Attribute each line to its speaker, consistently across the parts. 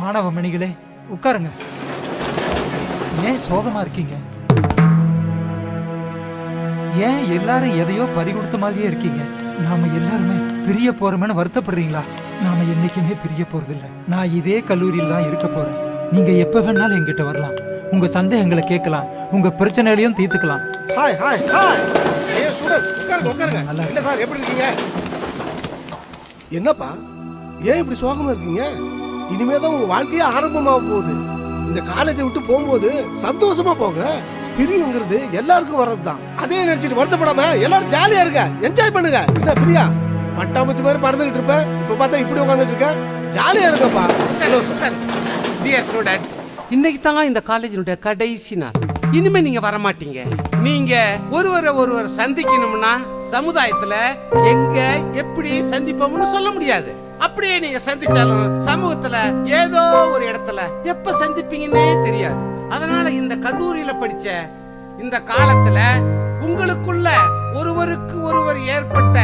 Speaker 1: மாணவ மணிகளே உட்காருங்க. ஏன் சோகமா இருக்கீங்க? ஏன் எல்லாரும் எதையோ பறி கொடுத்த மாதிரியே இருக்கீங்க? நாம எல்லாருமே பிரிய போறோம்னு வருத்தப்படுறீங்களா? நாம என்னைக்குமே பிரிய போறதில்ல. நான் இதே கல்லூரியில் தான் இருக்க போறேன். நீங்க எப்ப வேணாலும் என்கிட்ட வரலாம். உங்க சந்தேகங்களை கேட்கலாம். உங்க பிரச்சனைகளையும் தீர்த்துக்கலாம்.
Speaker 2: ஹாய் ஹாய் ஹாய் ஏ ஸ்டூடண்ட்ஸ் உட்காருங்க உட்காருங்க.
Speaker 1: நல்லா
Speaker 2: என்ன சார் எப்படி இருக்கீங்க? என்னப்பா? ஏன் இப்படி சோகமா இருக்கீங்க? இனிமே தான் உங்க வாழ்க்கையே ஆரம்பமாக போகுது. இந்த காலேஜை விட்டு போகும்போது சந்தோஷமா போங்க. பிரிவுங்கிறது எல்லாருக்கும் வர்றதுதான். அதே நினைச்சிட்டு வருத்தப்படாம எல்லாரும் ஜாலியா இருங்க. என்ஜாய் பண்ணுங்க. என்ன பிரியா? பட்டாம்பூச்சி மாதிரி பறந்துகிட்டு இருப்ப. இப்ப பார்த்தா இப்படி உட்காந்துட்டு இருக்க. ஜாலியா இருக்கப்பா ஹலோ சார்
Speaker 3: டியர் ஸ்டூடெண்ட் இன்னைக்கு தான் இந்த காலேஜினுடைய கடைசி நாள். இனிமே நீங்க வர மாட்டீங்க நீங்க ஒருவரை ஒருவர் சந்திக்கணும்னா சமுதாயத்துல எங்க எப்படி சந்திப்போம்னு சொல்ல முடியாது. அப்படியே நீங்க சந்திச்சாலும் சமூகத்துல ஏதோ ஒரு இடத்துல எப்ப சந்திப்பீங்கன்னே தெரியாது. அதனால இந்த கல்லூரியில படிச்ச இந்த காலத்துல உங்களுக்குள்ள ஒருவருக்கு ஒருவர் ஏற்பட்ட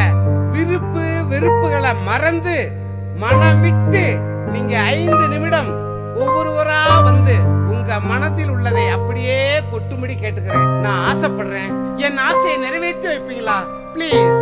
Speaker 3: விருப்பு வெறுப்புகளை மறந்து மனம் விட்டு நீங்க ஐந்து நிமிடம் ஒவ்வொருவரா வந்து உங்க மனதில் உள்ளதை அப்படியே கொட்டும்படி கேட்டுக்கிறேன். நான் ஆசைப்படுறேன். என் ஆசையை நிறைவேற்றி வைப்பீங்களா? ப்ளீஸ்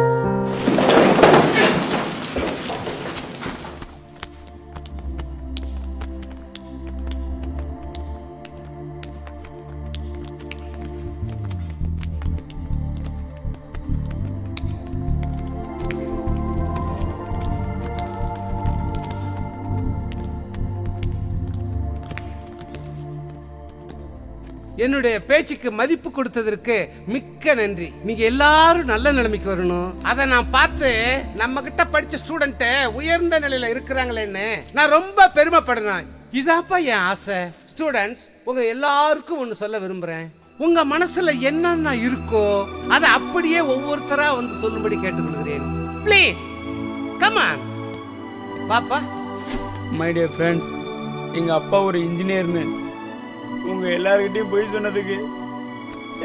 Speaker 3: என்னுடைய பேச்சுக்கு மதிப்பு கொடுத்ததற்கு மிக்க நன்றி. நீங்க எல்லாரும் நல்ல நிலைமைக்கு வரணும். அதை நான் பார்த்து நம்ம கிட்ட படிச்ச ஸ்டூடெண்ட் உயர்ந்த நிலையில இருக்கிறாங்களேன்னு நான் ரொம்ப பெருமைப்படுறேன். இதாப்பா என் ஆசை. ஸ்டூடெண்ட்ஸ் உங்க எல்லாருக்கும் ஒன்று சொல்ல விரும்புறேன். உங்க மனசுல என்னென்ன இருக்கோ அதை அப்படியே ஒவ்வொருத்தரா வந்து சொல்லும்படி கேட்டுக்கொள்கிறேன். ப்ளீஸ் கமான் பாப்பா
Speaker 4: மை டியர் ஃப்ரெண்ட்ஸ் எங்கள் அப்பா ஒரு இன்ஜினியர்னு உங்கள் எல்லாருக்கிட்டையும் போய் சொன்னதுக்கு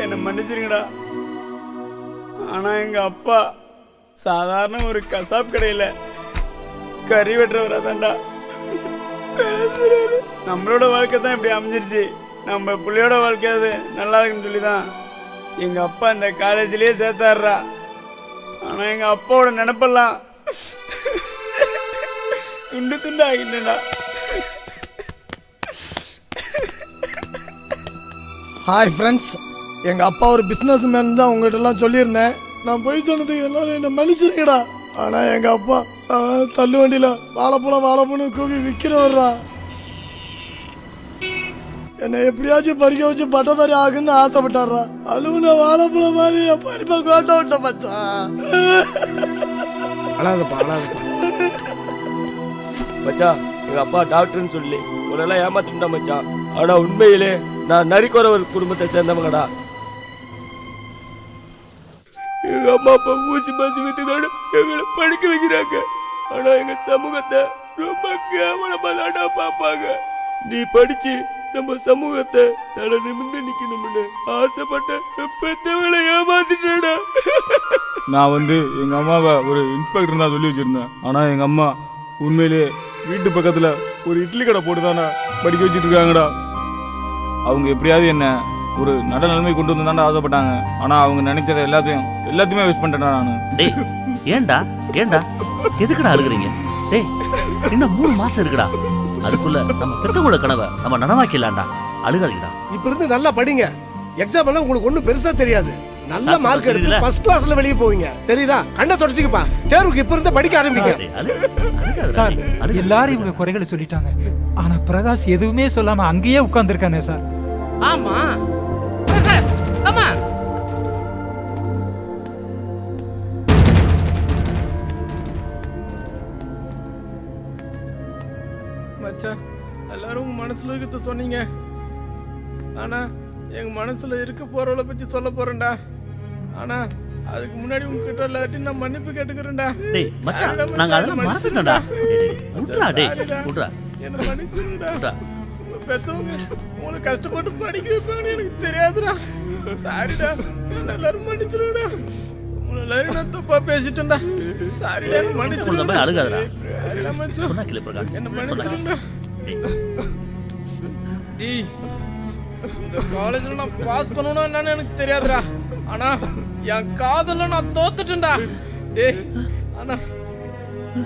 Speaker 4: என்னை மன்னிச்சிருங்கடா. ஆனால் எங்கள் அப்பா சாதாரண ஒரு கசாப் கடையில் கறி வெட்டுறவரா தான்டா. நம்மளோட வாழ்க்கை தான் இப்படி அமைஞ்சிருச்சு. நம்ம பிள்ளையோட வாழ்க்கை அது நல்லா இருக்குன்னு சொல்லி தான் எங்கள் அப்பா இந்த காலேஜ்லேயே சேர்த்தாடுறா ஆனால் எங்கள் அப்பாவோட நினப்பெல்லாம் துண்டு துண்டு ஆகிட்டா
Speaker 5: ஹாய் ஃப்ரெண்ட்ஸ் எங்கள் அப்பா ஒரு பிஸ்னஸ் மேன் தான் உங்கள்கிட்டலாம் சொல்லியிருந்தேன். நான் போய் சொன்னதுக்கு எல்லாரும் என்னை மன்னிச்சிருக்கடா ஆனால் எங்கள் அப்பா தள்ளு வண்டியில் வாழைப்பழம் வாழைப்பழம் கூவி விற்கிறவர்றா என்னை எப்படியாச்சும் படிக்க வச்சு பட்டதாரி ஆகுன்னு ஆசைப்பட்டாரா அழுவுன வாழைப்பழம் மாதிரி என் படிப்பா கோட்டை விட்ட மச்சான்.
Speaker 2: அழாதப்பா அழாதப்பா.
Speaker 6: மச்சான் எங்கள் அப்பா டாக்டர்னு சொல்லி உன்னெல்லாம் ஏமாத்திட்டா மச்சான். ஆனால் உண்மையிலே நான் நரிக்குறவர் குடும்பத்தை சேர்ந்தவங்கடா. எங்க அம்மா அப்பா ஊசி பாசி வித்துதான எங்களை படிக்க வைக்கிறாங்க. ஆனா எங்க சமூகத்தை ரொம்ப கேவலமா தாண்டா பாப்பாங்க நீ படிச்சு நம்ம சமூகத்தை தலை நிமிர்ந்து நிக்கணும்னு ஆசைப்பட்ட பெத்தவங்களை ஏமாத்திட்டேடா
Speaker 4: நான் வந்து எங்கள் அம்மாவை ஒரு இன்ஸ்பெக்டர் தான் சொல்லி வச்சிருந்தேன். ஆனால் எங்கள் அம்மா உண்மையிலேயே வீட்டு பக்கத்தில் ஒரு இட்லி கடை போட்டுதானா படிக்க வச்சிட்டு இருக்காங்கடா. அவங்க எப்படியாவது என்ன ஒரு நல்ல நிலைமை கொண்டு வந்து தாண்டா ஆசைப்பட்டாங்க. ஆனால் அவங்க நினைச்சதை எல்லாத்தையும் எல்லாத்தையுமே வேஸ்ட் பண்ணிட்டேன்டா நான்.
Speaker 7: டேய் ஏன்டா ஏன்டா? எதுக்குடா அழுகுறீங்க? டேய் இன்னும் மூணு மாசம் இருக்குடா. அதுக்குள்ள நம்ம பெத்தவங்களோட கனவை நம்ம நனவாக்கிடலாம்டா. அழுகாதீங்கடா.
Speaker 2: இப்ப இருந்து நல்லா படிங்க. எக்ஸாம் எல்லாம் உங்களுக்கு ஒண்ணும் பெருசா தெரியாது. நல்ல மார்க் எடுத்து? ஃபர்ஸ்ட் கிளாஸ்ல வெளியே போவீங்க. தெரியுதா? கண்ணை தொடச்சிக்கப்பா. தேர்வுக்கு இப்ப இருந்து படிக்க ஆரம்பிங்க.
Speaker 1: சார். எல்லாரும் இவங்க குறைகளை சொல்லிட்டாங்க. ஆனா பிரகாஷ் எதுவுமே சொல்லாம அங்கேயே உட்கார்ந்துருக்கானே சார்.
Speaker 3: ஆமா. கமான்
Speaker 4: மச்சான் எல்லாரும் மனசுல இருக்கிறத சொன்னீங்க. ஆனா எங்க மனசுல இருக்க போறவளை பத்தி சொல்ல போறேன்டா. ஆனா அதுக்கு முன்னாடி உங்ககிட்ட எல்லாத்தையும் நான் மன்னிப்பு கேட்டுக்கிறேன்டா.
Speaker 7: டேய் மச்சான் நாங்க அதெல்லாம் மறந்துட்டோம்டா. விட்றா டேய். விட்றா
Speaker 4: என்ன மன்னிச்சிருடா பெத்தவங்க உங்களை கஷ்டப்பட்டு படிக்க வைப்பாங்கன்னு எனக்கு தெரியாதுடா. சாரிடா எல்லாரும் மன்னிச்சிருடா எல்லாரும் நான் தப்பா பேசிட்டேன்டா. சாரிடா மன்னிச்சிருடா
Speaker 7: அழுகாதடா. சொன்னா கேளு பிரகாஷ்
Speaker 4: என்ன. மன்னிச்சிருடா
Speaker 7: டேய்
Speaker 4: இந்த காலேஜ்ல நான் பாஸ் பண்ணணும்னா என்னன்னு எனக்கு தெரியாதுடா. ஆனா என் காதல்ல நான் தோத்துட்டேன்டா. டேய் ஆனா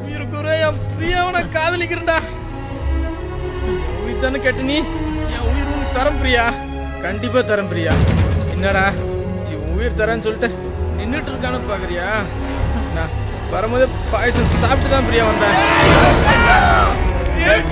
Speaker 4: உயிருக்கு என் பிரியாவை நான் காதலிக்கிறேன்டா. தானே கேட்ட நீ என் உயிர் உனக்கு தரம் பிரியா கண்டிப்பா தரம் பிரியா என்னடா என் உயிர் தரேன்னு சொல்லிட்டு நின்றுட்டு இருக்கான்னு பாக்குறியா நான் வரும்போது பாயசம் சாப்பிட்டு தான் பிரியா வந்தேன்
Speaker 7: ஏய்,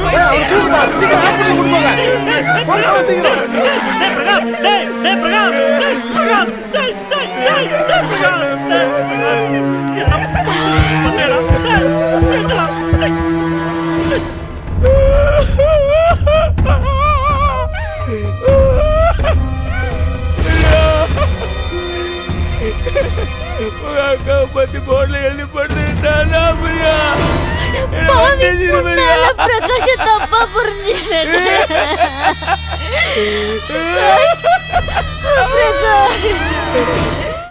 Speaker 6: அக்கா பத்தி போர்ட்ல எழுதி போட்டுட்டானா பிரியா?
Speaker 8: பிரகாஷ தப்பா பிரகாஷ்.